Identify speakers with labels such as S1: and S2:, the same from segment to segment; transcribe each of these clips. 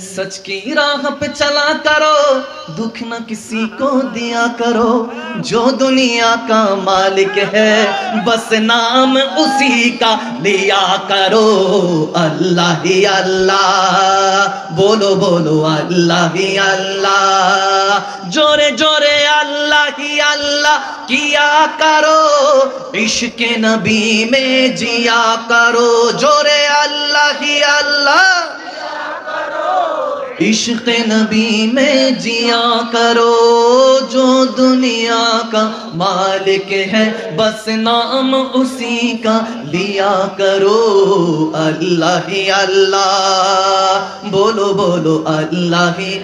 S1: سچ کی راہ پہ چلا کرو، دکھ نہ کسی کو دیا کرو۔ جو دنیا کا مالک ہے، بس نام اسی کا لیا کرو۔ اللہ ہی اللہ، بولو بولو، اللہ ہی اللہ۔ جورے جورے اللہ ہی اللہ کیا کرو۔ عشق نبی میں جیا کرو۔ جورے اللہ ہی اللہ۔ عشق نبی میں جیا کرو، جو دنیا کا مالک ہے، بس نام اسی کا لیا کرو۔ اللہ ہی اللہ، بولو بولو اللہ ہی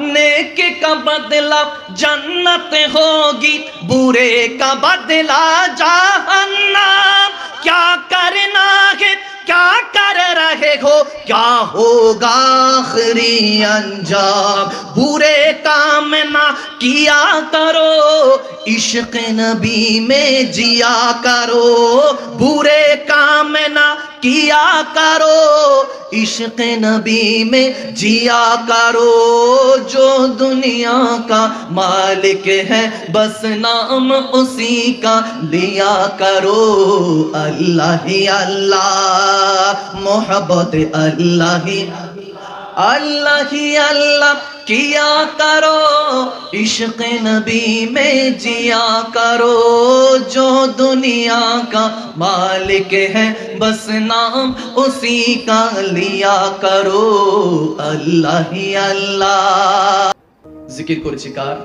S1: نیک کا بدلہ جنت ہوگی، برے کا بدلہ جہنم۔ کیا کرنا ہے؟ کیا کر رہے ہو؟ کیا ہوگا آخری انجام؟ برے کام نہ کیا کرو؟ عشق نبی میں جیا کرو۔ برے کام نہ کیا کرو۔ عشق نبی میں جیا کرو۔ جو دنیا کا مالک ہے، بس نام اسی کا لیا کرو۔ اللہ ہی اللہ، محبت اللہ ہی اللہ ہی اللہ۔ किया करो इश्क नबी में जिया करो जो दुनिया का मालिक है बस नाम उसी का लिया करो अल्लाह ही अल्लाह জিকির করেছি কার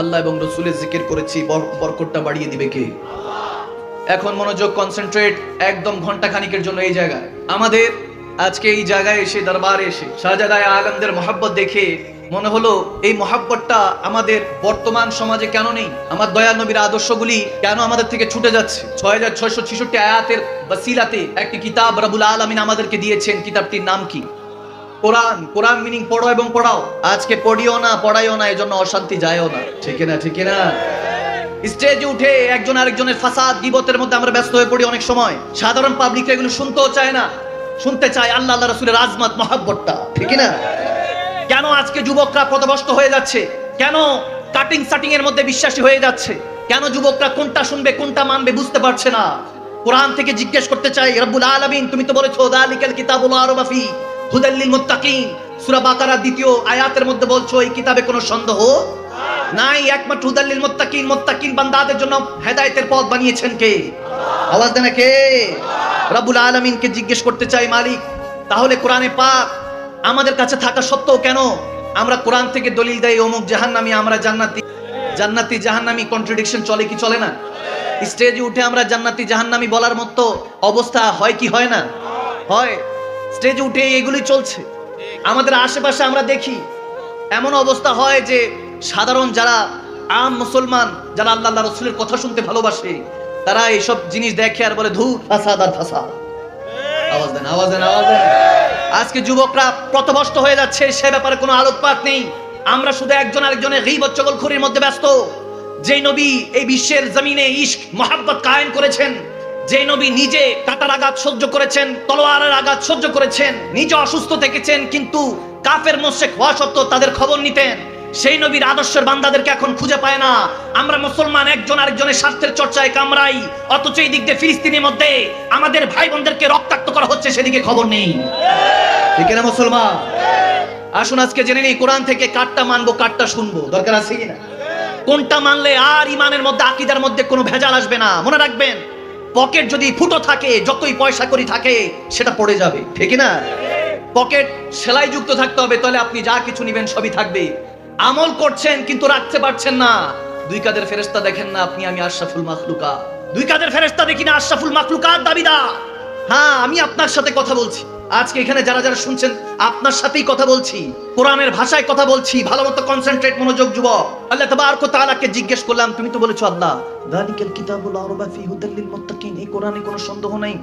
S1: আল্লাহ এবং রসুলের জিকির করেছি বর- বরকতটা বাড়িয়ে দিবে কে এখন মনোযোগ কনসেন্ট্রেট একদম ঘন্টা খানিকের জন্য এই জায়গায় আমাদের আজকে এই জায়গায় এসে দরবারে এসে শাহজাদায় আলমদের মহাব্বত দেখে মনে হলো এই মহাব্বতটা আমাদের বর্তমান সমাজে কেন নেই? আমার দয়া নবীর আদর্শগুলি কেন আমাদের থেকে ছুটে যাচ্ছে? ছয় হাজার ছয়শো ছিষট্টি আয়াতের বাসিলাতে একটি কিতাব রাবুল আলমিন আমাদেরকে দিয়েছেন। কিতাবটির নাম কি? কোরআন। কোরআন মিনিং পড়ো এবং পড়াও। আজকে পড়িও না, পড়াইও না, এজন্য অশান্তি যায়ও না। ঠিক না ঠিক না স্টেজে উঠে একজন আরেকজনের ফাসাদ গিবতের মধ্যে আমরা ব্যস্ত হয়ে পড়ি অনেক সময়। সাধারণ পাবলিক এগুলো শুনতেও চায় না। শুনতে চায় আল্লাহ আল্লাহ রসুলের আজমাত, মহাব্বতটা। ঠিক না কেন আজকে যুবকরা পথভ্রষ্ট হয়ে যাচ্ছে? কেন কাটিং সাটিং এর মধ্যে বিশ্বাসী হয়ে যাচ্ছে? কেন যুবকরা কোনটা শুনবে, কোনটা মানবে বুঝতে পারছে না? কোরআন থেকে জিজ্ঞেস করতে চাই, রব্বুল আলামিন, তুমি তো বলেছ, দালিকাল কিতাবুল আরবাফি হুদাল্লিল মুত্তাকিন। সূরা বাকারার দ্বিতীয় আয়াতের মধ্যে বলছো, এই কিতাবে কোনো সন্দেহ নাই একমাত্র হুদাল্লিল মুত্তাকিন মুত্তাকিন বান্দাদের জন্য হেদায়েতের পথ বানিয়েছেন কে? আওয়াজ দেন কে? রব্বুল আলামিনকে জিজ্ঞেস করতে চাই, মালিক, তাহলে কোরআনে পাক আমাদের কাছে থাকা সত্ত্বেও কেন আমরা কোরআন থেকে দলিল দেই, অমুক জাহান্নামী, আমরা জান্নাতি জান্নাতি জাহান্নামী কন্ট্রাডিকশন চলে কি চলে না? স্টেজে উঠে আমরা জান্নাতি জাহান্নামী বলার মতো অবস্থা হয় কি হয় না? হয়। স্টেজে উঠে এগুলি চলছে। আমাদের আশেপাশে আমরা দেখি, এমন অবস্থা হয় যে সাধারণ যারা আম মুসলমান, যারা আল্লাহ রসুলের কথা শুনতে ভালোবাসে, তারা এইসব জিনিস দেখে আর বলে ধু ফাসাদ আর ফাসাদ। আওয়াজ দেন আওয়াজ দেন আওয়াজ দেন। আজকে যুবকরা হয়ে যাচ্ছে, সে ব্যাপারে কোনো আলোকপাত নেই। আমরা শুধু একজন আরেকজনের মধ্যে ব্যস্ত। যেই নবী এই বিশ্বের জমিনে ইশক, মহাব্বত কায়েম করেছেন যে নবী নিজে কাটার আঘাত সহ্য করেছেন, তলোয়ারের আঘাত সহ্য করেছেন, নিজে অসুস্থ থেকেছেন, কিন্তু কাফের মোশেক হওয়া সত্ত্বেও তাদের খবর নিতেন। সেই নবীর আদর্শের বান্দাদেরকে এখন খুঁজে পায় না। আমরা মুসলমান, একজন আরেকজনের স্বার্থের চর্চায় কামড়াই। অথচ এই দিক দিয়ে ফিলিস্তিনের মধ্যে আমাদের ভাই বোনদেরকে রক্তাক্ত করা হচ্ছে, সেদিকে খবর নেই। ঠিক না মুসলমান? আসুন আজকে জেনে নিই, কোরআন থেকে কাঠটা মানবো কাঠটা শুনব। দরকার আছে কিনা? কোনটা মানলে আর ইমানের মধ্যে, আকিদার মধ্যে কোনো ভেজাল আসবে না? মনে রাখবেন, পকেট যদি ফুটো থাকে, যতই পয়সা করি থাকে, সেটা পড়ে যাবে। ঠিক না পকেট সেলাই যুক্ত থাকতে হবে, তাহলে আপনি যা কিছু নিবেন সবই থাকবে। আমল করছেন, কিন্তু রাখতে পারছেন না। দুই কাদের ফেরেস্তা দেখেন না, আপনি আমি আশরাফুল মাখলুকা। দুই কাদের ফেরেস্তা দেখি না, আশরাফুল মাখলুকাত দাবিদা হ্যাঁ আমি আপনার সাথে কথা বলছি। আজকে এখানে যারা যারা শুনছেন, আপনার সাথেই কথা বলছি। কোরআনের ভাষায় কথা বলছি ভালো মতো কনসেন্ট্রেট মনোযোগ, যুবক। আল্লাহ তাবারক তাআলাকে জিজ্ঞেস করলাম, তুমি তো বলেছ আল্লাহ, দালিকাল কিতাবুল আরবা ফি মুত্তাকিন এই কোরআনে কোনো সন্দেহ নাই?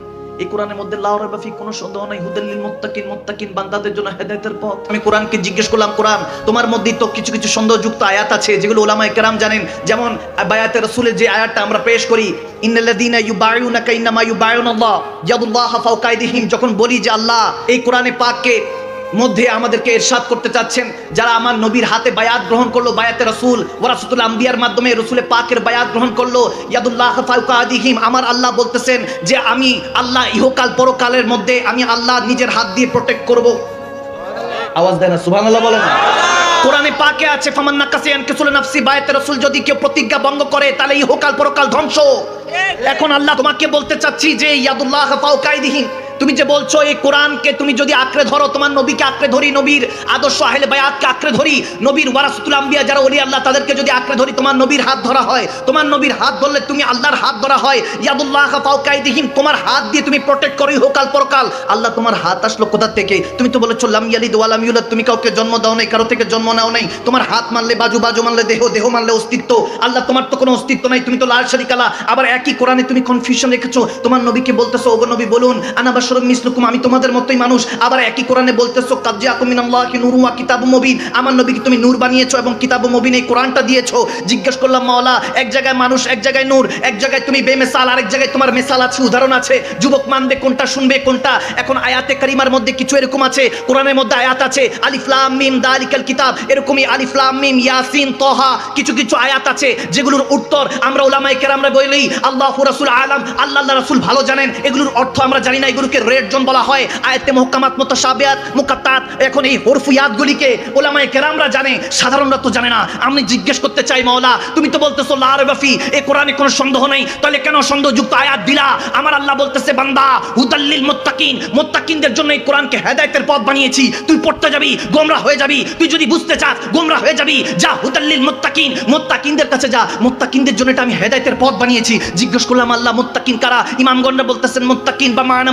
S1: এই কোরআনের মধ্যে লাউর বাফি কোন সন্দেহ নাই। হুদাল্লিল মুত্তাকিন মুত্তাকিন বান্দাদের জন্য হেদায়েতের পথ। আমি কোরআনকে জিজ্ঞেস করলাম, কোরআন, তোমার মধ্যেই তো কিছু কিছু সন্দেহযুক্ত আয়াত আছে, যেগুলো ওলামায়ে কেরাম জানেন। যেমন বায়াতে রাসূলের যে আয়াতটা আমরা পেশ করি, ইন্নাল্লাযীনা ইউবায়ুনাকা ইন্নামা ইউবায়ুনাল্লাহ ইয়াদুল্লাহ ফাওকা আইদিহিম যখন বলি যে আল্লাহ, এই কোরআনে পাককে মধ্যে আমাদেরকে এরশাদ করতে চাচ্ছেন যারা আমার নবীর হাতে বায়াত গ্রহণ করল বায়াতে রসুল ওরাসুল আম্বিয়ার মাধ্যমে রসুলের পাকের বায়াত গ্রহণ করল ইয়াদুল্লাহ ফাউকা আদিহিম আমার আল্লাহ বলতেছেন যে আমি আল্লাহ ইহকাল পরকালের মধ্যে আমি আল্লাহ নিজের হাত দিয়ে প্রোটেক্ট করব। আওয়াজ দেয় না সুবহানাল্লাহ বলেন। কোরআনে পাকে আছে ফামান নাকাসিয়ান কিসুল নাফসি বায়াতে রাসূল যদি কেউ প্রতিজ্ঞা ভঙ্গ করে তাহলে ইহকাল পরকাল ধ্বংস। এখন আল্লাহ তোমাকে বলতে চাচ্ছি যে ইয়াদুল্লাহ ফাউকাইদিহিম তুমি যে বলছো এই কোরআনকে তুমি যদি আঁকড়ে ধরো, তোমার নবীকে আঁকড়ে ধরি, নবীর আদর্শ আহলে বায়াতকে আঁকড়ে ধরি, নবীর ওয়ারাসুতুল আম্বিয়া যারা ওলি আল্লাহ তাদেরকে যদি আঁকড়ে ধরি, তোমার নবীর হাত ধরা হয়, তোমার নবীর হাত ধরলে তুমি আল্লাহর হাত ধরা হয়, ইয়াদুল্লাহ ফাউকাইদিহিম তোমার হাত দিয়ে তুমি প্রোটেক্ট করো হোকাল পরকাল। আল্লাহ তোমার হাত আসলো কোথা থেকে? তুমি তো বলেছ, লাম ইয়ালিদ ওয়ালাম ইউলাদ, তুমি কাউকে জন্ম দাও নাই, কারও থেকে জন্ম নাও নাই, তোমার হাত মানলে বাজু বাজু মানলে দেহ দেহ মানলে অস্তিত্ব। আল্লাহ তোমার তো কোনো অস্তিত্ব নাই, তুমি তো লাল শারিকালা আবার একই কোরআনে তুমি কনফিউশন রেখেছো, তোমার নবীকে বলতেছো, ওগো নবী বলুন, আনা বাশরুম মিসলুকুম, আমি তোমাদের মতোই মানুষ। আবার একই কোরআনে বলতেছো কাজ্জাকুম মিনাল্লাহি নূরুন ওয়া কিতাবুম মুবিন। আমার নবীকে তুমি নূর বানিয়েছো এবং কিতাবুম মুবিন এই কোরআনটা দিয়েছ। জিজ্ঞেস করলাম, মাওলা, এক জায়গায় মানুষ, এক জায়গায় নূর, এক জায়গায় তুমি বেমেসাল, আরেক জায়গায় তোমার মেসাল আছে, উদাহরণ আছে। যুবক মানবে, কোনটা শুনবে, কোনটা? এখন আয়াতে কারিমার মধ্যে কিছু এরকম আছে, কোরআনের মধ্যে আয়াত আছে, আলিফ লাম মিম দালিকাল কিতাব। এরকমই আলিফ লাম মিম ইয়াসিন তহা কিছু কিছু আয়াত আছে, যেগুলোর উত্তর আমরা ওলামায়ে কেরামরা বলি, আল্লাহ রাসূল আলাম। আল্লাহ আল্লাহ রাসূল ভালো জানেন, এগুলোর অর্থ আমরা জানি না, এগুলোকে রেড জোন বলা হয়। আয়াতে মুহকামাত, মুতাশাবিহাত, মুকাত্তাত। এখন এই ওলামায়ে কেরামরা জানে, সাধারণরা তো জানে না। আমি জিজ্ঞেস করতে চাই, মাওলা, তুমি তো বলতেছো ফি কোরআনে কোনো সন্দেহ নাই। তাহলে কেন সন্দেহযুক্ত আয়াত দিলা? আমার আল্লাহ বলতেছে, বান্দা হুদাল্লিল মুত্তাকিন। মুত্তাকিনদের জন্য এই কোরআনকে হেদায়েতের পথ বানিয়েছি। তুই পড়তে যাবি, গোমরাহ হয়ে যাবি। তুই যদি বুঝতে চাস, গোমরাহ হয়ে যাবি। যা হুদাল্লিল মুত্তাকিন। মুত্তাকিনদের কাছে যা, মুত্তাকিনদের জন্য এটা আমি হেদায়তের পথ বানিয়েছি। জিজ্ঞেস করলাম, আল্লাহ, মুত্তাকিন কারা? ইমাম ইমামগণরা বলতেছেন, মুত্তাকিন বা মানা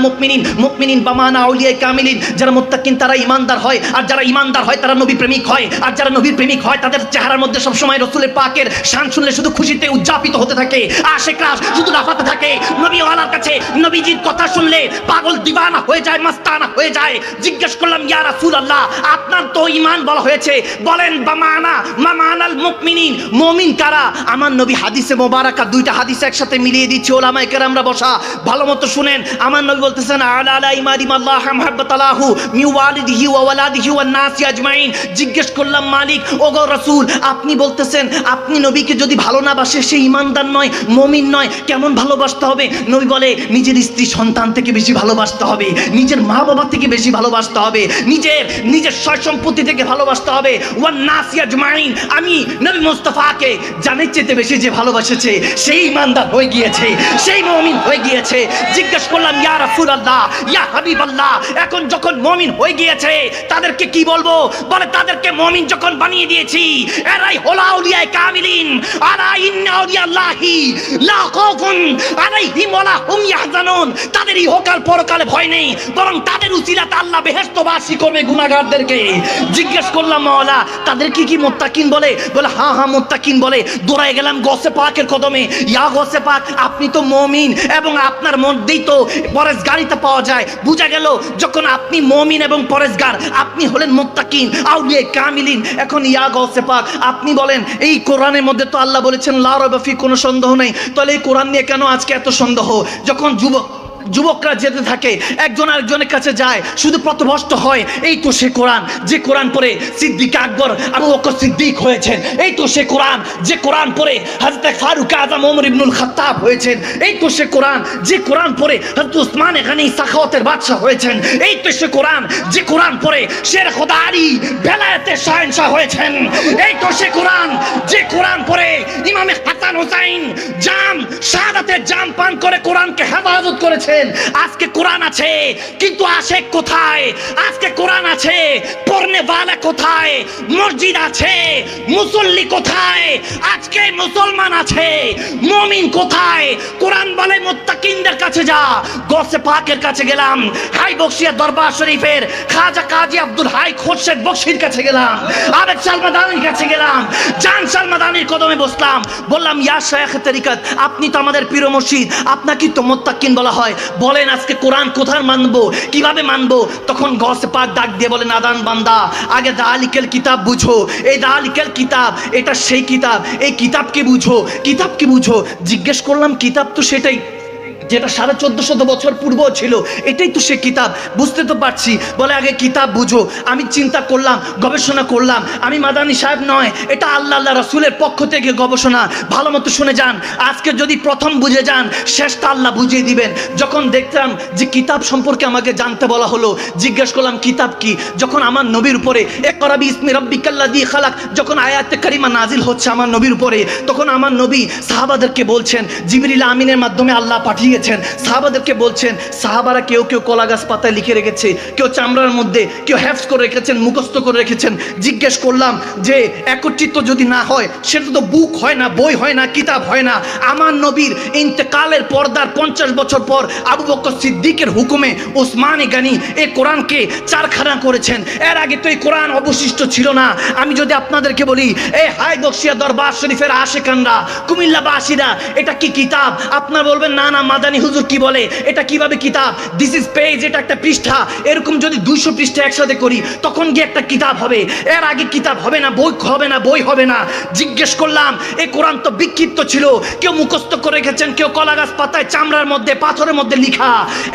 S1: মুকমিনিন মুকমিনিন বা মানা আউলিয়া কামিলিন, যারা মুত্তাকিন তারা ইমানদার হয়, আর যারা ইমানদার হয় তারা নবী প্রেমিক হয়, আর যারা নবীর প্রেমিক হয় তাদের চেহারার মধ্যে সবসময় রসুলের পাকের শান শুনলে শুধু খুশিতে উদযাপিত হতে থাকে আশেকরা শুধু লাফাতে থাকে নবী ওয়ালার কাছে নবীজির কথা শুনলে পাগল দিবানা হয়ে যায়, মাস্তানা হয়ে যায়, জিজ্ঞেস করলাম, ইয়া রাসূলুল্লাহ, আপনার তো ঈমান বলা হয়েছে? বলেন বামানা মামানাল মুকমিনিন মুমিন কারা? আমার নবী হাদিসে মোবারকা দুইটা হাদিস একসাথে মিলিয়ে দিচ্ছি, ওলামায়ে কেরামরা বসা, ভালো মতো শুনেন। আমার নবী বলতেছেন জিজ্ঞেস করলাম, মালিক, ওগো রাসূল, আপনি বলতেছেন, আপনি নবীকে যদি ভালো না বাসে, সে ইমানদার নয়, মমিন নয়, কেমন ভালোবাসতে হবে? নবী বলে, নিজের স্ত্রী সন্তান থেকে বেশি ভালোবাসতে হবে, নিজের মা বাবা থেকে বেশি ভালোবাসতে হবে, নিজের নিজের সয় সম্পত্তি থেকে ভালোবাসতে হবে। আমি নবী মুস্তাফাকে জানের চেতে বেশি যে ভালোবাসেছে, সেই ইমানদার হয়ে গিয়েছে, সেই মমিন হয়ে গিয়েছে। জিজ্ঞেস করলাম, ইয়া ইয়া এখন যখন মমিন হয়ে গিয়েছে, তাদেরকে কি বলব? বলে, তাদেরকে মমিন যখন বানিয়ে দিয়েছি, এরাই কামিলিন ইন্না লা খাউফুন ওয়ালা হুম ইয়াহজানুন। পরকালে ভয় নেই, বরং তাদের উসিলাতে আল্লাহ বেহেশতবাসী করবে গুনাহগারদেরকে। জিজ্ঞেস করলাম, মাওলা, তাদের কি কি মুত্তাকিন বলে? বলে হ্যাঁ হ্যাঁ মুত্তাকিন বলে, দৌড়ায় গেলাম গসে পাকের কদমে। ইয়া গসে পাক, আপনি তো মমিন, এবং আপনার মধ্যেই তো পরেশগারিতা পাওয়া যায়। বুঝা গেল, যখন আপনি মমিন এবং পরেশগার, আপনি হলেন মোত্তাকিন, আউলিয়ে কামিলিন, এখন ইয়া গসে পাক আপনি বলেন, এই কোরআনের মধ্যে তো আল্লাহ বলেছেন, লা রবাফি কোনো সন্দেহ নেই। তাহলে এই কোরআন নিয়ে কেন আজকে এত সন্দেহ? যখন যুবক যুবকরা যেতে থাকে, একজন আরেকজনের কাছে যায়, শুধু পথভ্রষ্ট হয়, এই তো সে কোরআন, যে কোরআন পরে সিদ্দিক আকবর, আবু বকর সিদ্দিক হয়েছেন, এই তো সে কোরআন, যে কোরআন পরে হযরত ফারুক আজম, ওমর ইবনুল খাত্তাব হয়েছেন, এই তো সে কোরআন, যে কোরআন পরে হযরত উসমান গানি সাখাওয়াতের বাদশা হয়েছেন, এই তো সে কোরআন, যে কোরআন পরে শের খোদা আলী বেলায়েতের শাহেনশাহ হয়েছেন, এই তো সে কোরআন, যে কোরআন পরে ইমামে হাসান হোসাইন জাম, শাহাদাতের জাম পান করে কোরআনকে করেছেন আজকে কোরআন আছে, কিন্তু আশেক কোথায়? আজকে কোরআন আছে পড়নে ওয়ালা কোথায়? মসজিদ আছে, মুসল্লি কোথায়? আজকে মুসলমান আছে, মমিন কোথায়? কোরআন বলে মুত্তাকিনদের কাছে যা, গসে পাকের কাছে গেলাম, হাই বক্সিয়া দরবার শরীফের খাজা কাজী আব্দুল হাই খোরশেদ বক্সির কাছে গেলাম, আবেদ সালমাদানির কাছে গেলাম, জান সালমাদানির কদমে বসলাম, বললাম, ইয়া শেখ তরিকত, আপনি তো আমাদের প্রিয় মসজিদ আপনাকে তো মোত্তাকিন বলা হয়। বলেন আজকে কোরআন কোথায় মানবো, কীভাবে মানবো? তখন গস পাক ডাক দিয়ে বলেন, আদান বান্দা, আগে দালিকেল কিতাব বুঝো। এই দালিকেল কিতাব, এটা সেই কিতাব, এই কিতাবকে বুঝো কিতাবকে বুঝো। জিজ্ঞেস করলাম, কিতাব তো সেটাই। যেটা সাড়ে চোদ্দ শত বছর পূর্ব ছিল, এটাই তো সে কিতাব। বুঝতে তো পারছি। বলে আগে কিতাব বুঝো। আমি চিন্তা করলাম, গবেষণা করলাম। আমি মাদানি সাহেব নয়, এটা আল্লাহ আল্লাহ রসুলের পক্ষ থেকে গবেষণা। ভালো মতো শুনে যান। আজকে যদি প্রথম বুঝে যান, শেষটা আল্লাহ বুঝিয়ে দিবেন। যখন দেখতাম যে কিতাব সম্পর্কে আমাকে জানতে বলা হলো, জিজ্ঞেস করলাম, কিতাব কি? যখন আমার নবীর উপরে এক করাবি ইসমি রব্বিকাল্লা দিয়ে খালাক, যখন আয়াতে কারিমা নাজিল হচ্ছে আমার নবীর উপরে, তখন আমার নবী সাহাবাদেরকে বলছেন, জিবরিল আমিনের মাধ্যমে আল্লাহ পাঠিয়েছেন সাহাবাদেরকে বলছেন, সাহাবারা কেউ কেউ কলা গাছ পাতায় লিখে রেখেছে, কেউ চামড়ার মধ্যে, কেউ হ্যাফস করে রেখেছেন, মুখস্থ করে রেখেছেন। জিজ্ঞেস করলাম যে, একত্রিত যদি না হয়, সেটা তো বুক হয় না, বই হয় না, কিতাব হয় না। আমার নবীর ইন্তেকালের পর্দার পঞ্চাশ বছর পর আবু বকর সিদ্দিকের হুকুমে ওসমানে গানি এই কোরআনকে চারখানা করেছেন। এর আগে তো এই কোরআন অবশিষ্ট ছিল না। আমি যদি আপনাদেরকে বলি এই হাই বক্সিয়া দরবার শরীফের আশেকানরা, কুমিল্লাবাসীরা, এটা কি কিতাব? আপনার বলবেন, না না মাদানি হুজুর কি বলে, এটা কীভাবে কিতাব? দিস ইজ পেজ এটা একটা পৃষ্ঠা। এরকম যদি দুইশো পৃষ্ঠা একসাথে করি, তখন গিয়ে একটা কিতাব হবে। এর আগে কিতাব হবে না, বই হবে না, বই হবে না। জিজ্ঞেস করলাম এই কোরআন তো বিক্ষিপ্ত ছিল। কেউ মুখস্থ করে রেখেছেন, কেউ কলা গাছ পাতায় চামড়ার মধ্যে, পাথরের মধ্যে লিখা।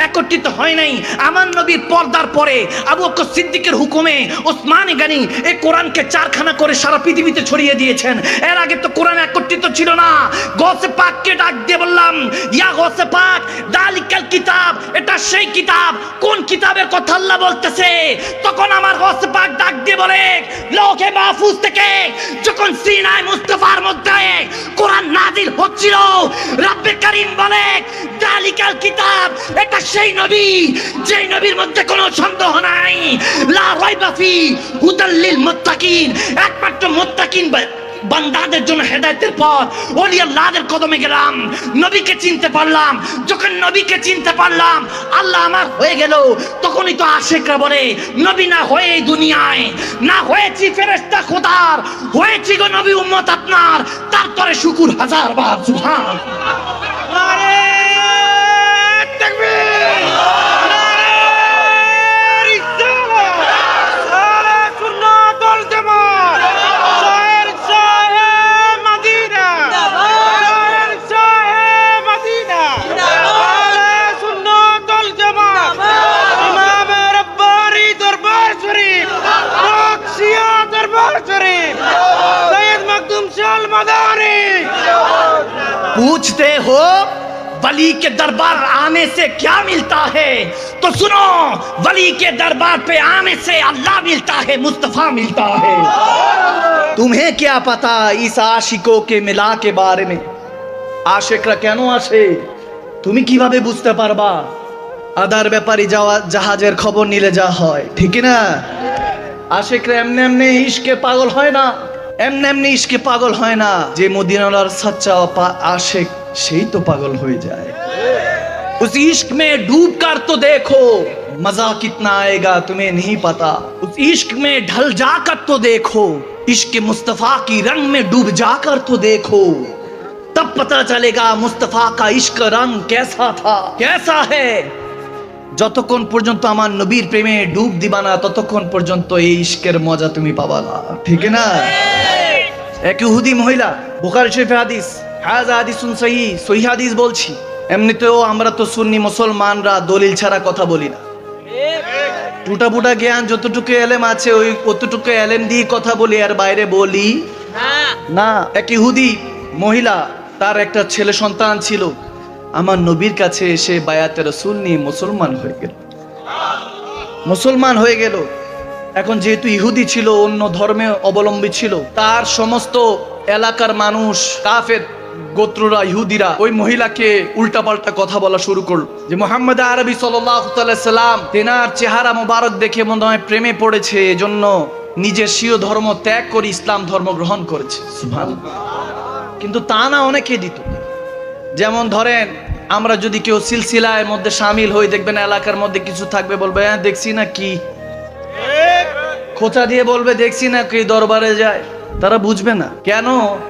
S1: একত্রিত হয় নাই। আমার নবীর পর্দার পরে আবু বকর সিদ্দিকের হুকুমে ওসমানে গানি এই কোরআনকে চারখানা করে সারা পৃথিবীতে ছড়িয়ে দিয়েছেন। এর আগে তো কোরআন একত্রিত ছিল না। গসে পাককে ডাক দিয়ে বললাম, ইয়া গসে পাক, দালিকাল কিতাব, এটা সেই কিতাব, কোন কিতাবের কথা আল্লাহ বলতেছে? তখন আমার গসে পাক ডাক দিয়ে বলে, লোকে মাহফুজ থেকে যখন সিনাই মুস্তাফার মধ্যে কোরআন নাজিল হচ্ছিল, রব্বে করিম বলে, দালিকাল কিতাব, এটা সেই নবী, যেই নবীর মধ্যে কোনো সন্দেহ নাই। লা রাইবা ফি হুদাল্লিল মুত্তাকিন, একমাত্র মুত্তাকিন বান্দাদের জন্য হেদায়তের পথ। ওলি আল্লাহদের কদমে গেলাম। নবীকে চিনতে পারলাম। যখন নবীকে চিনতে পারলাম, আল্লাহ আমার হয়ে গেল। তখনই তো আসে বলে, নবী না হয়ে এই দুনিয়ায়, না হয়েছি ফেরেস্তা খোদার, হয়েছি গো নবী উম্মত আপনার। তারপরে শুকুর হাজার বার, সুবহান पूछते हो वली के दरबार आने से क्या मिलता है तो सुनो वली के दरबार पे आने से अल्लाह मिलता है मुस्तफा मिलता है तुम्हें क्या पता इस आशिकों के मिला के बारे में আশেকরা কেন আসে তুমি কিভাবে বুঝতে পারবা আদার ব্যাপারী যাওয়া জাহাজের খবর নিলে যা হয় ঠিক না আশেকরা এমনি এমনি ইশকে পাগল হয় না এমনি এমনি ইসকে পাগল হয় না। যে মদিনার সচ্চা আশেক সেই তো পাগল হয়ে যায়। اس عشق میں ڈوب کر تو دیکھو۔ مزا کتنا آئے گا تمہیں نہیں پتا۔ اس عشق میں ڈھل جا کر تو دیکھو۔ عشق مصطفیٰ کی رنگ میں ڈوب جا کر تو دیکھو۔ تب پتا چلے گا مصطفیٰ کا عشق رنگ کیسا تھا۔ کیسا ہے؟ যতক্ষণ পর্যন্ত আমার নবীর প্রেমে ডুব দিবা না ততক্ষণ পর্যন্ত এই ইশকের মজা তুমি পাবা না। ঠিক না? এক ইহুদি মহিলা বুখারি শরীফে হাদিস হাজ হাদিসুন সহি সহি হাদিস বলছি এমনিতেও আমরা তো সুন্নি মুসলমানরা দলিল ছাড়া কথা বলি না। টুটা ফুটা জ্ঞান যতটুকু এলেম আছে ওই অতটুকু এলেম দিয়ে কথা বলি আর বাইরে বলি না। এক ইহুদি মহিলা তার একটা ছেলে সন্তান ছিল আমার নবীর কাছে এসে বায়াতে রসুল নিয়ে মুসলমান হয়ে গেল। মুসলমান হয়ে গেল। এখন যেহেতু ইহুদি ছিল, অন্য ধর্মে অবলম্বী ছিল, তার সমস্ত এলাকার মানুষ, কাফের গোত্ররা, ইহুদিরা, ওই মহিলাকে উল্টাপাল্টা কথা বলা শুরু করল। যে মোহাম্মদ আরবি সাল্লাম তেনার চেহারা মোবারক দেখে মনে হয় প্রেমে পড়েছে, এজন্য নিজের স্বীয় ধর্ম ত্যাগ করে ইসলাম ধর্ম গ্রহণ করেছে। কিন্তু তা না অনেকে দিত। যেমন ধরেন, আমরা যদি কেউ সিলসিলার মধ্যে সামিল হই, দেখবেন এলাকার মধ্যে কিছু থাকবে, বলবে হ্যাঁ দেখছি না কি। খোঁচা দিয়ে বলবে, দেখছি না কি দরবারে যায়। তারা বুঝবে না। কেন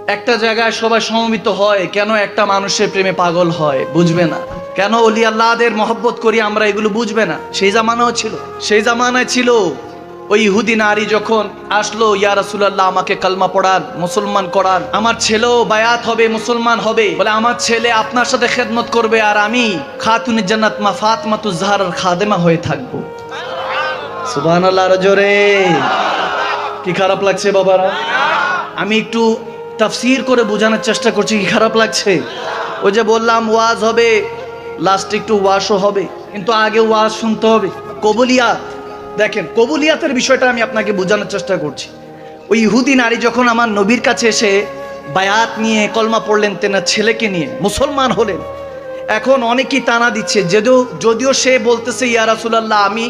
S1: একটা জায়গায় সবাই সমবেত হয়? কেন একটা মানুষের প্রেমে পাগল হয়? বুঝবে না। কেন অলি আল্লাহদের মহব্বত করি আমরা এগুলো বুঝবে না? সেই জামানাও ছিল। সেই জামানায় ছিল ওই ইহুদি নারী যখন আসলো, ইয়া রাসূলুল্লাহ, আমাকে কালমা পড়ান, মুসলমান করান। আমার ছেলেও বায়াত হবে, মুসলমান হবে। বলে, আমার ছেলে আপনার সাথে খেদমত করবে আর আমি খাতুনের জান্নাত মা ফাতমাতু জাহরার খাদেমা হয়ে থাকব। সুবহানাল্লাহ, আরও জোরে। কি খারাপ লাগছে বাবারা? আমি একটু তাফসির করে বোঝানোর চেষ্টা করছি, কি খারাপ লাগছে? ওই যে বললাম, ওয়াজ হবে, লাস্টে একটু ওয়াশও হবে, কিন্তু আগে ওয়াজ শুনতে হবে। কবুলিয়াত দেখেন, কবুলিয়াতের বিষয়টা আমি আপনাকে বোঝানোর চেষ্টা করছি। ওই ইহুদি নারী যখন আমার নবীর কাছে এসে বায়াত নিয়ে কলমা পড়লেন তেনার ছেলেকে নিয়ে, মুসলমান হলেন, এখন অনেকেই টানা দিচ্ছে যদিও যদিও সে বলতেছে, ইয়া রাসূলুল্লাহ, আমি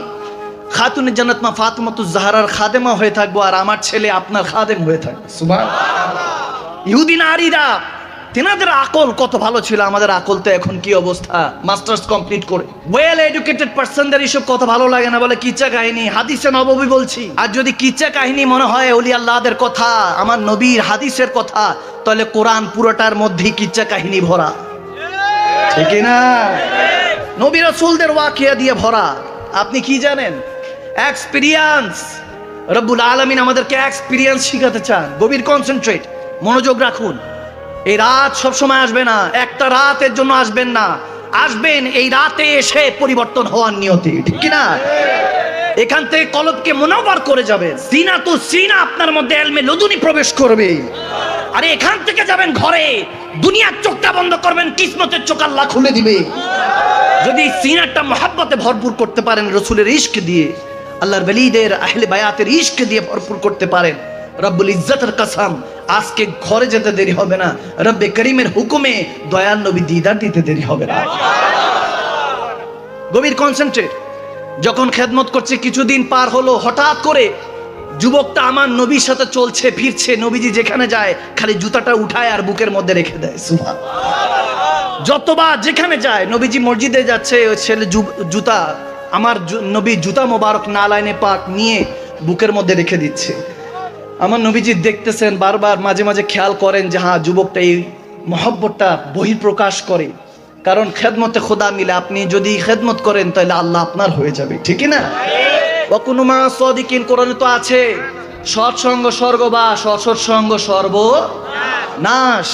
S1: খাতুনের জান্নাত মা জাহরার খাদেমা হয়ে থাকব, আর আমার ছেলে আপনার খাদেম হয়ে থাকবে। সুবহান ইহুদি নারীরা তেনাদের আকল কত ভালো ছিল, আমাদের আকল তো এখন কি অবস্থা? মাস্টার্স কমপ্লিট করে। ওয়েল এডুকেটেড পার্সনদের এসব কত ভালো লাগে না বলে কিচ্ছা কাহিনী? হাদিসে নববী বলছি। আর যদি কিচ্ছা কাহিনী মনে হয় অলি আল্লাহদের কথা, আমার নবীর হাদিসের কথা, তাহলে কোরআন পুরোটার মধ্যেই কিচ্ছা কাহিনী ভরা। ঠিক না? নবী রাসূলদের ওয়াকিয়া দিয়ে ভরা। আপনি কি জানেন? এক্সপিরিয়েন্স রব্বুল আলমিন আমাদেরকে এক্সপিরিয়েন্স শিখাতে চান। গভীর কনসেন্ট্রেট মনোযোগ রাখুন। এই রাত সব সময় আসবে না, একটা রাতের জন্য আসবেন না। আসবেন এই রাতে এসে পরিবর্তন হওয়ার নিয়তি, ঠিক কি না এখান থেকে কলবকে মনোবার করে যাবে। সিনা তো সিনা আপনার মধ্যে এলমে লদুনি প্রবেশ করবে। আরে এখান থেকে যাবেন ঘরে, দুনিয়ার চোখটা বন্ধ করবেন, কিসমতের চোখ আল্লাহ খুলে দিবে। যদি সিনারটা মহাব্বতে ভরপুর করতে পারেন রসুলের ইশক দিয়ে, আল্লাহর বেলিদের আহলে বায়াতের ইশক দিয়ে ভরপুর করতে পারেন। রব্বুল ইজ্জতের কাসাম, আজকে ঘরে যেতে দেরি হবে না। রব্বে করিমের হুকুমে দয়াল নবী দিদার দিতে দেরি হবে না। গভীর কনসেন্ট্রেট যখন খেদমত করছে, কিছুদিন পার হলো, হঠাৎ করে যুবকটা আমার নবীর সাথে চলছে, ফিরছে, নবীজি যেখানে যায়, খালি জুতাটা উঠায় আর বুকের মধ্যে রেখে দেয়। সুবহান যতবার যেখানে যায়, নবীজি মসজিদে যাচ্ছে, ওই ছেলে জুতা, আমার নবী জুতা মোবারক, নালাইনে পাক নিয়ে বুকের মধ্যে রেখে দিচ্ছে। আমার নবীজি দেখতেছেন, বারবার মাঝে মাঝে খেয়াল করেন যে হ্যাঁ যুবকটা এই মহব্বতটা বহিঃপ্রকাশ করে। কারণ খেদমতে খোদা মিলে, আপনি যদি খেদমত করেন, তাহলে আল্লাহ আপনার হয়ে যাবে, ঠিক না? কোনো মা সদিকিন, কোরআনে তো আছে সৎসঙ্গ স্বর্গবাস অসৎসঙ্গ সর্ব নাশ।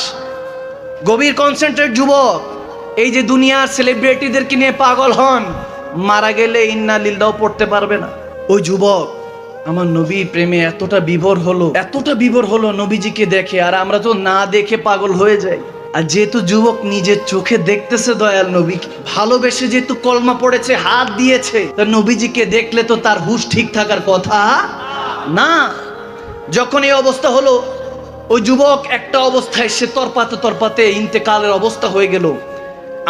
S1: গভীর কনসেন্ট্রেট যুবক, এই যে দুনিয়ার সেলিব্রিটিদেরকে নিয়ে পাগল হন, মারা গেলে ইন্না লিল্লাও পড়তে পারবে না। ওই যুবক আমার নবী প্রেমে এতটা বিভোর হলো, এতটা বিভোর হলো নবীজিকে দেখে, আর আমরা তো না দেখে পাগল হয়ে যাই। আর যেহেতু যুবক নিজের চোখে দেখতেছে দয়াল নবীকে, ভালোবেসে যেহেতু কলমা পড়েছে, হাত দিয়েছে, তা নবীজিকে দেখলে তো তার হুশ ঠিক থাকার কথা না। যখন এই অবস্থা হলো, ওই যুবক একটা অবস্থায় সে তরপাতে তরপাতে ইন্তেকালের অবস্থা হয়ে গেল।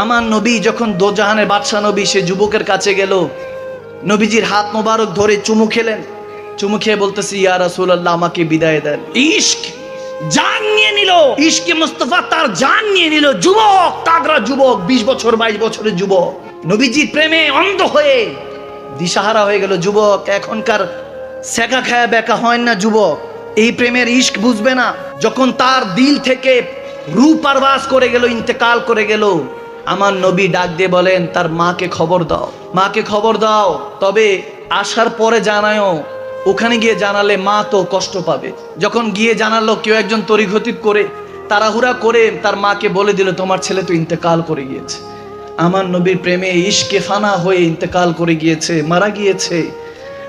S1: আমার নবী যখন দোজাহানের বাদশাহ নবী, সে যুবকের কাছে গেল। নবীজির হাত মোবারক ধরে চুমু খেলেন। চুমু খেয়ে বলতেছি, ইয়া রাসূলুল্লাহ, আমাকে বিদায় দেন। ইশক, জান নিয়ে নিল। ইশকে মুস্তফা তার জান নিয়ে নিল। যুবক তাগরা যুবক 20 বছর 22 বছরের যুবক। নবীজির প্রেমে অন্ধ হয়ে দিশাহারা হয়ে গেল। যুবক, এখনকার সেকা খায়া বেকা হয় না যুবক। এই প্রেমের ইশক বুঝবে না। যখন তার দিল থেকে পারবাস করে গেল, ইন্তেকাল করে গেল, আমার নবী ডাক দিয়ে বলেন, তার মাকে খবর দাও। মাকে খবর দাও। তবে আসার পরে জানায়ও ওখানে গিয়ে জানালে মা তো কষ্ট পাবে। যখন গিয়ে জানালো কেউ একজন তরিঘতিব করে, তাড়াহুড়া করে তার মাকে বলে দিল, তোমার ছেলে তো ইন্তেকাল করে গিয়েছে। আমার নবীর প্রেমে ইশকে ফানা হয়ে ইন্তেকাল করে গিয়েছে, মারা গিয়েছে।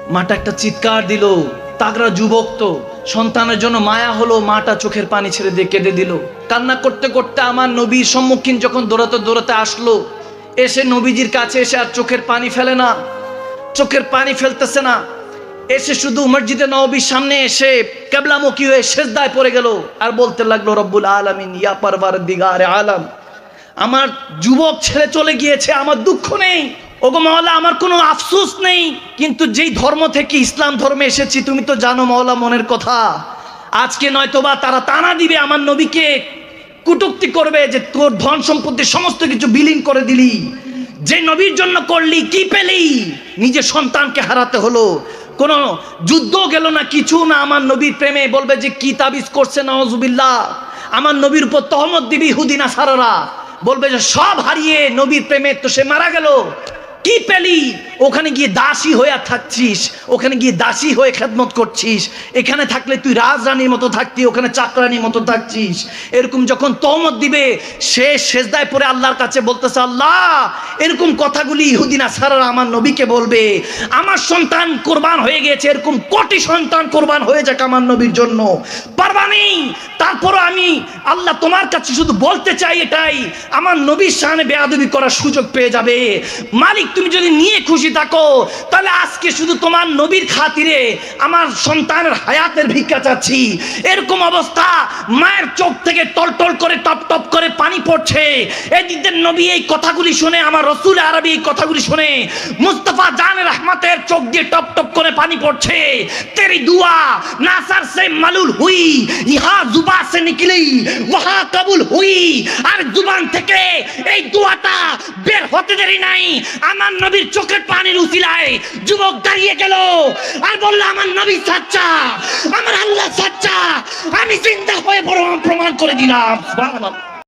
S1: মাটা একটা চিৎকার দিল তাগরা যুবক তো। সন্তানের জন্য মায়া হলো, মাটা চোখের পানি ছেড়ে দিয়ে কেঁদে দিল। কান্না করতে করতে আমার নবীর সম্মুখীন যখন দৌড়াতে দৌড়াতে আসলো, এসে নবীজির কাছে এসে আর চোখের পানি ফেলে না। চোখের পানি ফেলতেছে না। এসে শুধু মসজিদে নবীর সামনে এসে কেবলামুখী হয়ে শেষদায় পড়ে গেল। আর বলতে লাগল, রব্বুল আলামিন, ইয়া পারবার দিগারে আলাম, আমার যুবক ছেলে চলে গিয়েছে, আমার দুঃখ নেই। ওগো মহলা আমার কোনো আফসোস নেই। কিন্তু যেই ধর্ম থেকে ইসলাম ধর্মে এসেছি, তুমি তো জানো মহলা মনের কথা। আজকে নয়তোবা তারা তানা দিবে আমার নবীকে। কুটুক্তি করবে যে তোর ধন সম্পত্তি সমস্ত কিছু বিলীন করে দিলি। যে নবীর জন্য করলি, কি পেলি? নিজের সন্তানকে হারাতে হলো। কোনো যুদ্ধ গেল না, কিছু না। আমার নবীর প্রেমে বলবে যে, কি তাবিজ করছে নওয়াজুবিল্লাহ আমার নবীর উপর তহমদ দিবি হুদিনা সারারা বলবে যে, সব হারিয়ে নবীর প্রেমে তো সে মারা গেল। কি পেলি? ওখানে গিয়ে দাসী হয়ে থাকছিস। ওখানে গিয়ে দাসী হয়ে খেদমত করছিস। এখানে থাকলে তুই রাজরানীর মতো থাকতি, ওখানে চাকরানির মতো থাকছিস। এরকম যখন তহমত দিবে, সে সেজদায় পরে আল্লাহর কাছে বলতেছে, আল্লাহ, এরকম কথাগুলি ইহুদিন আসারা আমার নবীকে বলবে। আমার সন্তান কোরবান হয়ে গেছে, এরকম কোটি সন্তান কোরবান হয়ে যাক আমার নবীর জন্য। পারবা নেই তারপরও আমি আল্লাহ তোমার কাছে শুধু বলতে চাই এটাই, আমার নবীর সামনে বেয়াদবি করার সুযোগ পেয়ে যাবে। মালিক তুমি যদি নিয়ে খুশি থাকো, তাহলে আজকে শুধু তোমার নবীর খাতিরে আমার সন্তানের হায়াতের ভিক্ষা চাচ্ছি। এরকম অবস্থা, মায়ের চোখ থেকে টলটল করে, টপ টপ করে পানি পড়ছে। এদিকে নবী এই কথাগুলি শুনে, আমার রসুল আরবি এই কথাগুলি শুনে, মুস্তফা জান রহমতের চোখ দিয়ে টপ টপ করে পানি পড়ছে। তেরি দুয়া, নাসার সে মালুল হুই, ইহা জুবা সে নিকলি ওহা কবুল হুই। আর জুবান থেকে এই দোয়াটা বের হতে দেরি নাই। আমার নবীর চোখের পানির উচিলায় যুবক দাঁড়িয়ে গেল। আর বলল, আমার নবী সাচ্চা, আমার আল্লাহ সাচ্চা, আমি চিন্তা হয়ে বড় প্রমাণ করে দিলাম।